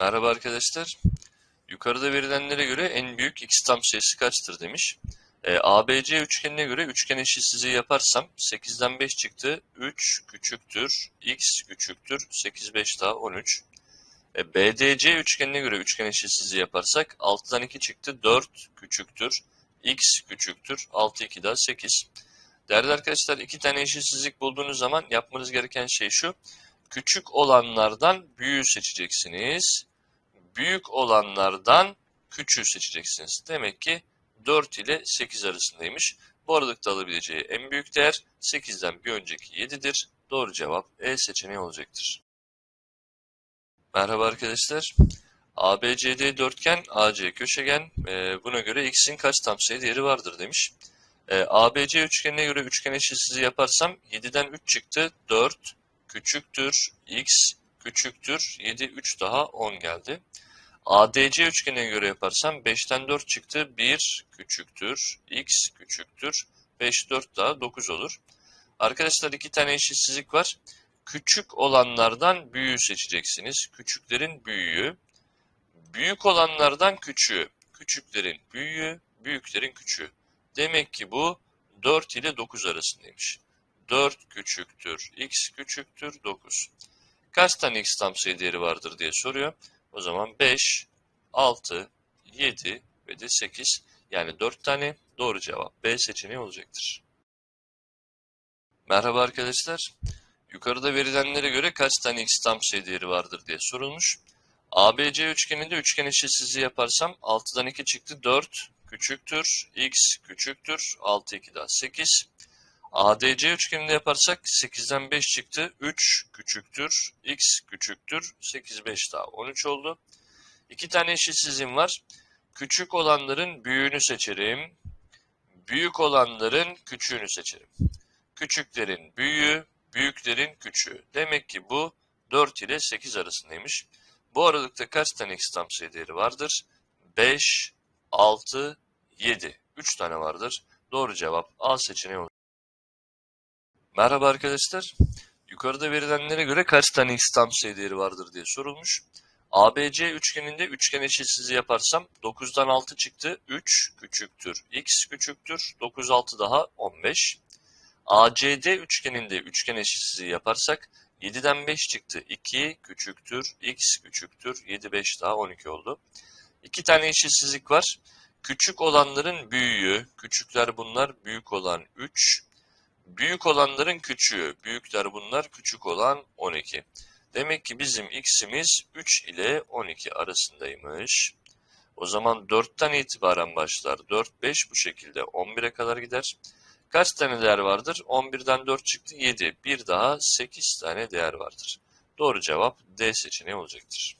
Merhaba arkadaşlar. Yukarıda verilenlere göre en büyük x tam sayısı kaçtır demiş. E, ABC üçgenine göre üçgen eşitsizliği yaparsam 8'den 5 çıktı. 3 küçüktür, x küçüktür, 8 5 daha 13. E, BDC üçgenine göre üçgen eşitsizliği yaparsak 6'dan 2 çıktı. 4 küçüktür, x küçüktür, 6 2 daha 8. Değerli arkadaşlar iki tane eşitsizlik bulduğunuz zaman yapmanız gereken şey şu. Küçük olanlardan büyüğü seçeceksiniz. Büyük olanlardan küçüğü seçeceksiniz. Demek ki 4 ile 8 arasındaymış. Bu aralıkta alabileceği en büyük değer 8'den bir önceki 7'dir. Doğru cevap E seçeneği olacaktır. Merhaba arkadaşlar. ABCD dörtgen, AC köşegen. E, buna göre x'in kaç tam sayı değeri vardır demiş. E, ABC üçgenine göre üçgen eşitsizliği yaparsam 7'den 3 çıktı. 4 küçüktür x küçüktür 7 3 daha 10 geldi. ADC üçgenine göre yaparsam 5'ten 4 çıktı. 1 küçüktür x küçüktür 5 4 daha 9 olur. Arkadaşlar iki tane eşitsizlik var. Küçük olanlardan büyüğü seçeceksiniz. Küçüklerin büyüğü. Büyük olanlardan küçüğü. Küçüklerin büyüğü, büyüklerin küçüğü. Demek ki bu 4 ile 9 arasındaymış. 4 küçüktür, x küçüktür 9. Kaç tane x tam sayı değeri vardır diye soruyor. O zaman 5, 6, 7 ve de 8 yani 4 tane doğru cevap B seçeneği olacaktır. Merhaba arkadaşlar. Yukarıda verilenlere göre kaç tane x tam sayı değeri vardır diye sorulmuş. ABC üçgeninde üçgen eşitsizliği yaparsam 6'dan 2 çıktı 4 küçüktür x küçüktür 6 2 daha 8. ADC üçgeninde yaparsak 8'den 5 çıktı 3 küçüktür x küçüktür 8 5 daha 13 oldu. İki tane eşitsizliğim var. Küçük olanların büyüğünü seçerim. Büyük olanların küçüğünü seçerim. Küçüklerin büyüğü, büyüklerin küçüğü. Demek ki bu 4 ile 8 arasındaymış. Bu aralıkta kaç tane x tam değeri vardır? 5, 6, 7. 3 tane vardır. Doğru cevap A seçeneği olur. Merhaba arkadaşlar. Yukarıda verilenlere göre kaç tane x tam sayı değeri vardır diye sorulmuş. ABC üçgeninde üçgen eşitsizliği yaparsam 9'dan 6 çıktı. 3 küçüktür. x küçüktür. 9 6 daha 15. ACD üçgeninde üçgen eşitsizliği yaparsak 7'den 5 çıktı. 2 küçüktür. x küçüktür. 7 5 daha 12 oldu. İki tane eşitsizlik var. Küçük olanların büyüğü, küçükler bunlar, büyük olan 3. Büyük olanların küçüğü, büyükler bunlar, küçük olan 12. Demek ki bizim x'imiz 3 ile 12 arasındaymış. O zaman 4'ten itibaren başlar. 4, 5 bu şekilde 11'e kadar gider. Kaç tane değer vardır? 11'den 4 çıktı 7. Bir daha 8 tane değer vardır. Doğru cevap D seçeneği olacaktır.